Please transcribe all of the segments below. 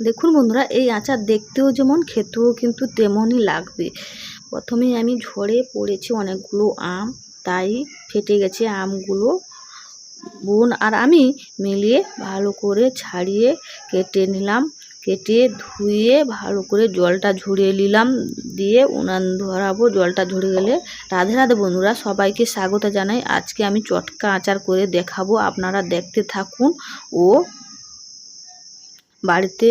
দেখুন বন্ধুরা, এই আচার দেখতেও যেমন, খেতেও কিন্তু তেমনই লাগবে। প্রথমে আমি ঝরে পড়েছি অনেকগুলো আম, তাই ফেটে গেছে আমগুলো। বোন আর আমি মিলিয়ে ভালো করে ছাড়িয়ে কেটে নিলাম, কেটে ধুয়ে ভালো করে জলটা ঝরিয়ে নিলাম, দিয়ে উনান ধরাবো জলটা ঝরে গেলে। রাধে রাধে বন্ধুরা, সবাইকে স্বাগত জানাই। আজকে আমি চটকা আচার করে দেখাবো, আপনারা দেখতে থাকুন ও বাড়িতে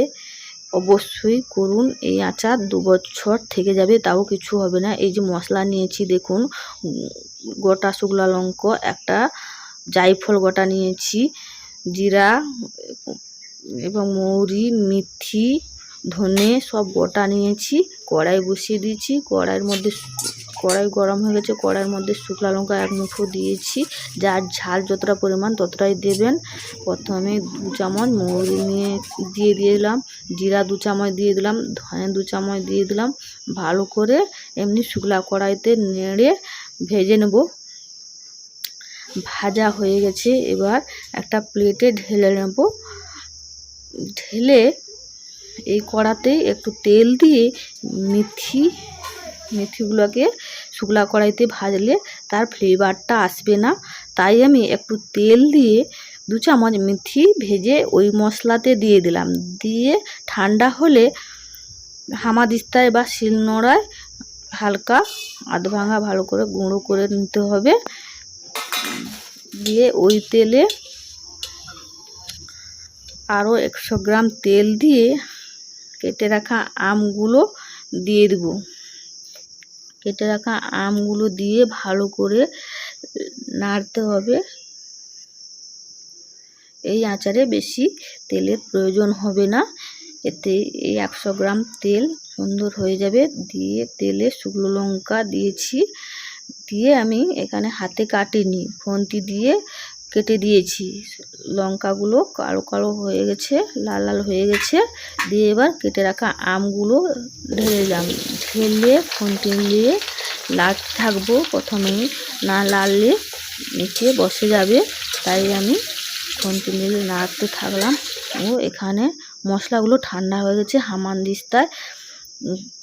অবশ্যই করুন। এই আচার দু বছর থেকে যাবে, তাও কিছু হবে না। এই যে মশলা নিয়েছি, দেখুন গোটা শুকলা লঙ্কা, একটা জায়ফল গোটা নিয়েছি, জিরা, এবং মৌরি, মেথি, ধনে সব গোটা নিয়েছি, কড়াই বসিয়ে দিয়েছি। কড়াইয়ের মধ্যে কড়াই গরম হয়ে গেছে। কড়াইয়ের মধ্যে শুকনো লঙ্কা এক মুঠো দিয়েছি। যার ঝাল যতটা পরিমাণ ততটাই দেবেন। প্রথমে দু চামচ মৌরি নিয়ে দিয়ে দিলাম। জিরা দু চামচ দিয়ে দিলাম। ধনে দু চামচ দিয়ে দিলাম। ভালো করে এমনি শুকলা কড়াইতে নেড়ে ভেজে নেব। ভাজা হয়ে গেছে। এবার একটা প্লেটে ঢেলে নেব। ঢেলে এই কড়াতে একটু তেল দিয়ে মেথি, মেথিগুলোকে শুকলা কড়াইতে ভাজলে তার ফ্লেভারটা আসবে না। তাই আমি একটু তেল দিয়ে দু চামচ মেথি ভেজে ওই মশলাতে দিয়ে দিলাম। দিয়ে ঠান্ডা হলে হামাদিস্তায় বা শিলনোড়ায় হালকা আধ ভাঙা ভালো করে গুঁড়ো করে নিতে হবে। দিয়ে ওই তেলে আরও একশো গ্রাম তেল দিয়ে কেটে রাখা আমগুলো দিয়ে দেব। কেটে রাখা আমগুলো দিয়ে ভালো করে নাড়তে হবে। এই আচারে বেশি তেলের প্রয়োজন হবে না। এতে এই একশো গ্রাম তেল সুন্দর হয়ে যাবে। দিয়ে তেলে শুকনো লঙ্কা দিয়েছি। দিয়ে আমি এখানে হাতে কাটিনি। ফন্তি দিয়ে কেটে দিয়েছি। লঙ্কাগুলো কালো কালো হয়ে গেছে, লাল লাল হয়ে গেছে। দিয়ে এবার কেটে রাখা আমগুলো ঢেলে দিলাম। ঢেলে ফন্টি দিয়ে লাড়তে থাকব প্রথমে। না লাড়লে নিচে বসে যাবে। তাই আমি ফন্টি দিয়ে নাড়তে থাকলাম। ও এখানে মশলাগুলো ঠান্ডা হয়ে গেছে, হামান দিস্তায়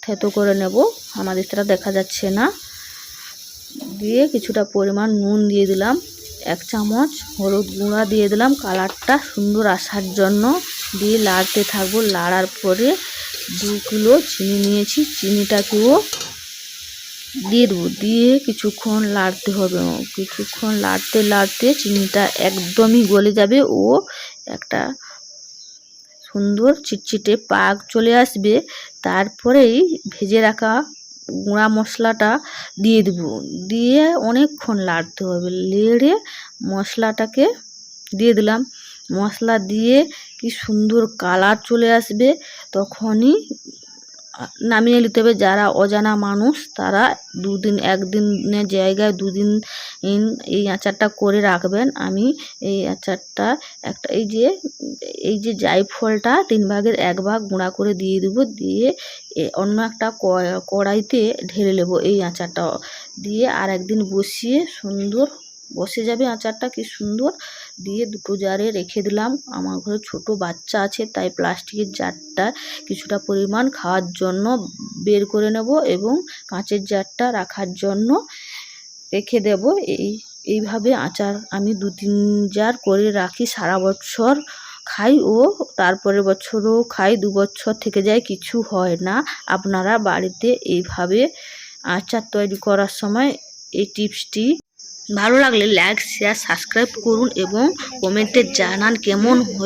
থেতো করে নেব। হামানদিস্তাটা দেখা যাচ্ছে না। দিয়ে কিছুটা পরিমাণ নুন দিয়ে দিলাম। এক চামচ হলুদ গুঁড়া দিয়ে দিলাম কালারটা সুন্দর আসার জন্য। দিয়ে লাড়তে থাকব, লাড়ার পরে দু কিলো চিনি নিয়েছি, চিনিটাকেও দিয়ে দেবো। দিয়ে কিছুক্ষণ লাড়তে হবে। কিছুক্ষণ লাড়তে লাড়তে চিনিটা একদমই গলে যাবে ও একটা সুন্দর চিটচিটে পাক চলে আসবে। তারপরেই ভেজে রাখা গুঁড়া মশলাটা দিয়ে দেব। দিয়ে অনেকক্ষণ লাড়তে হবে। লেড়ে মশলাটাকে দিয়ে দিলাম। মশলা দিয়ে কি সুন্দর কালার চলে আসবে, তখনই নামিয়ে নিতে হবে। যারা অজানা মানুষ, তারা দুদিন, একদিনের জায়গায় দুদিন এই আচারটা করে রাখবেন। আমি এই আচারটা একটা, এই যে এই যে জায়ফলটা তিন ভাগের এক ভাগ গুঁড়া করে দিয়ে দেবো। দিয়ে অন্য একটা কড়াইতে ঢেলে নেব এই আচারটা। দিয়ে আর একদিন বসিয়ে সুন্দর বসে যাবে আচারটা, কি সুন্দর। দিয়ে দুটো জারে রেখে দিলাম। আমার ঘরে ছোট বাচ্চা আছে, তাই প্লাস্টিকের জারটা কিছুটা পরিমাণ খাওয়ার জন্য বের করে নেব এবং কাঁচের জারটা রাখার জন্য রেখে দেব। এই, এইভাবে আচার আমি দু তিন জার করে রাখি, সারা বছর খাই ও তারপরের বছরও খাই, দু বছর থেকে যায়, কিছু হয় না। আপনারা বাড়িতে এইভাবে আচার তৈরি করার সময় এই টিপসটি ভালো লাগলে লাইক শেয়ার সাবস্ক্রাইব করুন এবং কমেন্টে জানান কেমন হয়ে